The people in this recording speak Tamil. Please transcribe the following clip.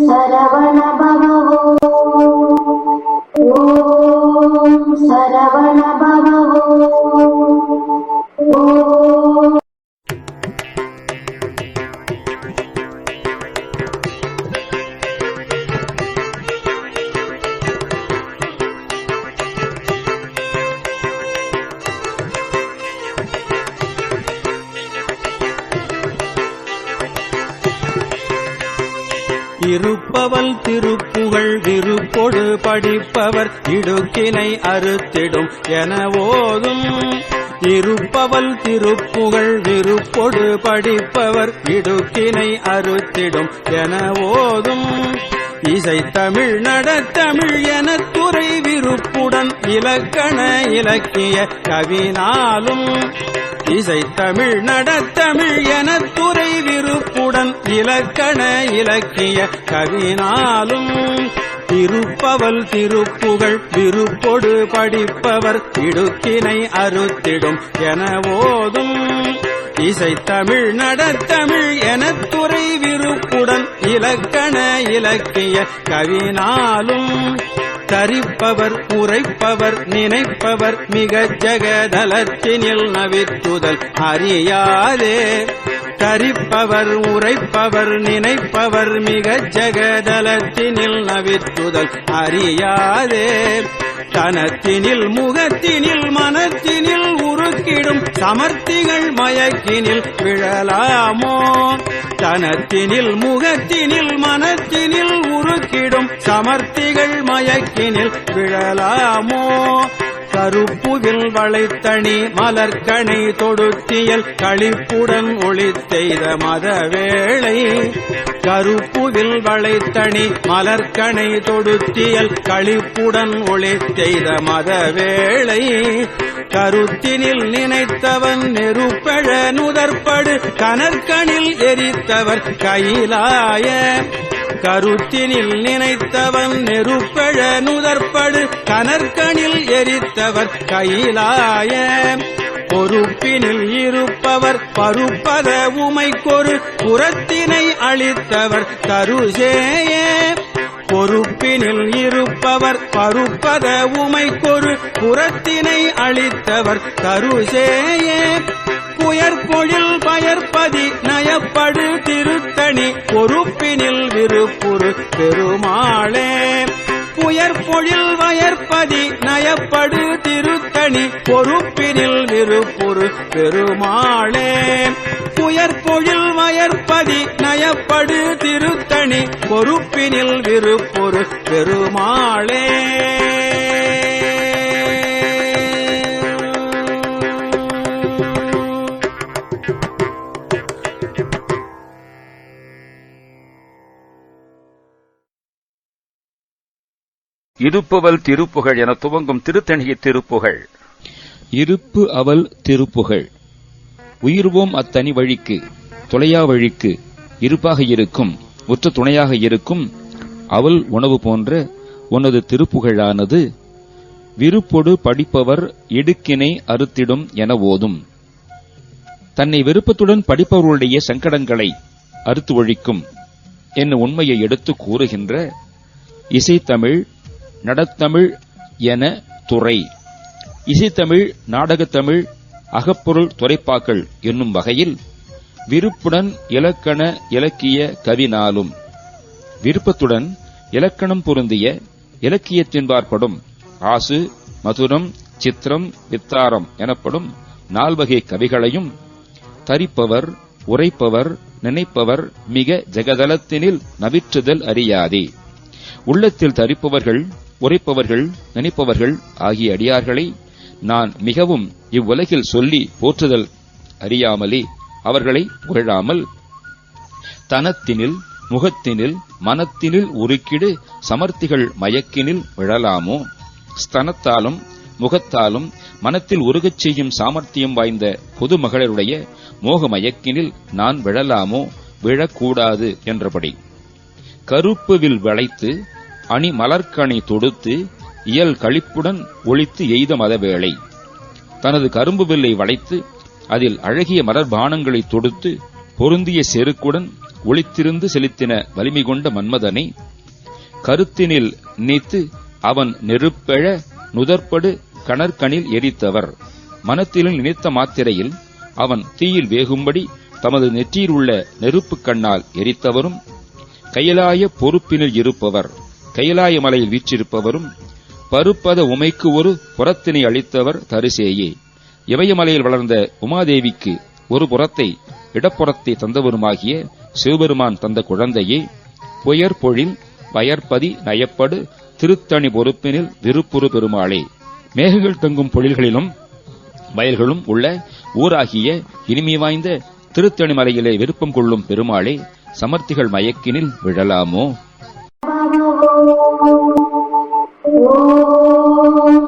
சரவண இருப்பவல் திருப்புகழ் விருப்பொடு படிப்பவர் இடுக்கினை அறுத்திடும் என ஓதும். இருப்பவல் திருப்புகழ் விருப்பொடு படிப்பவர் இடுக்கினை அறுத்திடும் என ஓதும். இசை தமிழ் நடத்தமிழ் என துறை விருப்புடன் இலக்கண இலக்கிய கவினாலும். இசை தமிழ் நடத்தமிழ் என துறை உடன் இலக்கண இலக்கிய கவினாலும் திருப்பவல் திருப்புகழ் விருப்பொடு படிப்பவர் இடுக்கினை அறுத்திடும் என ஓதும். இசைத்தமிழ் நடத்தமிழ் என துறை விருப்புடன் இலக்கண இலக்கிய கவினாலும் தரிப்பவர் உரைப்பவர் நினைப்பவர் மிக ஜெகதலத்தினில் நவித்துதல் அறியாதே. தரிப்பவர் உரைப்பவர் நினைப்பவர் மிக ஜகதலத்தினில் நவித்துதல் அறியாதே. தனத்தினில் முகத்தினில் மனத்தினில் உருக்கிடும் சமர்த்திகள் மயக்கினில் விழலாமோ? தனத்தினில் முகத்தினில் மனத்தினில் உருக்கிடும் சமர்த்திகள் மயக்கினில் விழலாமோ? கருப்புவில் வளைத்தணி மலர்கணை தொடுத்தியல் களிப்புடன் ஒளித்தெய்த மதவேளை கருப்புவில் வளைத்தணி மலர்கணை தொடுத்தியல் களிப்புடன் ஒளித்தெய்த மதவேளை கருத்தினில் நினைத்தவன் நெருப்பழ நுதற்படு கனற்கனில் எரித்தவர் கையிலாய. கருத்தினில் நினைத்தவன் நெருப்பழ நுதற்படு. கனற்கனில் எரித்தவர் கையிலாய. பொறுப்பினில் இருப்பவர் பருப்பத உமைக்கொரு. புறத்தினை அளித்தவர் தருசேய. பொறுப்பினில் இருப்பவர் பருப்பத உமைக்கொரு. புறத்தினை அளித்தவர் தருசேயே. உயர்பொழில் பயற்பதி நயப்படு திருத்தணி பொறுப்பினில் விருப்புரு பெருமாளே. உயர்பொழில் வயற்பதி நயப்படு திருத்தணி பொறுப்பினில் விருப்புரு பெருமாளே. உயர்பொழில் வயற்பதி நயப்படு திருத்தணி பொறுப்பினில் விருப்புரு பெருமாளே. இருப்புவல் திருப்புகழ் என துவங்கும் திருத்தணிகை திருப்புகழ். இருப்பு அவல் திருப்புகழ். உயிர்வோம் அத்தனி வழிக்கு தொலையா வழிக்கு இருப்பாக இருக்கும் உற்ற துணையாக இருக்கும் அவல் உணவு போன்ற உனது திருப்புகழானது விருப்பொடு படிப்பவர் இடுக்கினை அறுத்திடும் என ஓதும். தன்னை விருப்பத்துடன் படிப்பவர்களுடைய சங்கடங்களை அறுத்து ஒழிக்கும் என் உண்மையை எடுத்து கூறுகின்ற இசைத்தமிழ் நடத்தமிழ் என துறை. இசைத்தமிழ் நாடகத்தமிழ் அகப்பொருள் துறைப்பாக்கள் என்னும் வகையில் விருப்புடன் இலக்கண இலக்கிய கவினாலும். விருப்பத்துடன் இலக்கணம் பொருந்திய இலக்கியத்தின்பாற்படும் ஆசு மதுரம் சித்திரம் வித்தாரம் எனப்படும் நால்வகை கவிகளையும் தரிப்பவர் உரைப்பவர் நினைப்பவர் மிக ஜெகதலத்தினில் நவிற்றுதல் அறியாதே. உள்ளத்தில் தரிப்பவர்கள் உரைப்பவர்கள் நினைப்பவர்கள் ஆகிய அடியார்களை நான் மிகவும் இவ்வுலகில் சொல்லி போற்றுதல் அறியாமலே அவர்களை புகழாமல் தனத்தினில் முகத்தினில் மனத்தினில் உருக்கிடு சமர்த்திகள் மயக்கினில் விழலாமோ? ஸ்தனத்தாலும் முகத்தாலும் மனத்தில் உருகச் செய்யும் சாமர்த்தியம் வாய்ந்த பொது மகளிருடைய மோக மயக்கினில் நான் விழலாமோ? விழக்கூடாது என்றபடி. கருப்புவில் வளைத்து அணி மலர்கணி தொடுத்து இயல் கழிப்புடன் ஒளித்து எய்த மதவேளை. தனது கரும்பு வில்லை வளைத்து அதில் அழகிய மலர்பானங்களை தொடுத்து பொருந்திய செருக்குடன் ஒளித்திருந்து செலுத்தின வலிமை கொண்ட மன்மதனை கருத்தினில் நீத்து அவன் நெருப்பெழ நுதற்படு கணற்கணில் எரித்தவர். மனத்திலும் நினைத்த மாத்திரையில் அவன் தீயில் வேகும்படி தமது நெற்றியில் உள்ள நெருப்புக் கண்ணால் எரித்தவரும் கையலாய பொறுப்பினில் இருப்பவர். கைலாய மலையில் வீற்றிருப்பவரும் பருப்பத உமைக்கு ஒரு புறத்தினை அளித்தவர் தரிசேயே. இமயமலையில் வளர்ந்த உமாதேவிக்கு ஒரு புறத்தை இடப்புறத்தை தந்தவருமாகிய சிவபெருமான் தந்த குழந்தையே புயற் பொழில் வயற்பதி நயப்படு திருத்தணி பொறுப்பினில் விருப்புறு பெருமாளே. மேகங்கள் தங்கும் பொழில்களிலும் வயல்களும் உள்ள ஊராகிய இனிமை வாய்ந்த திருத்தணி மலையிலே விருப்பம் கொள்ளும் பெருமாளே சமர்த்திகள் மயக்கினில் விழலாமோ? ఓం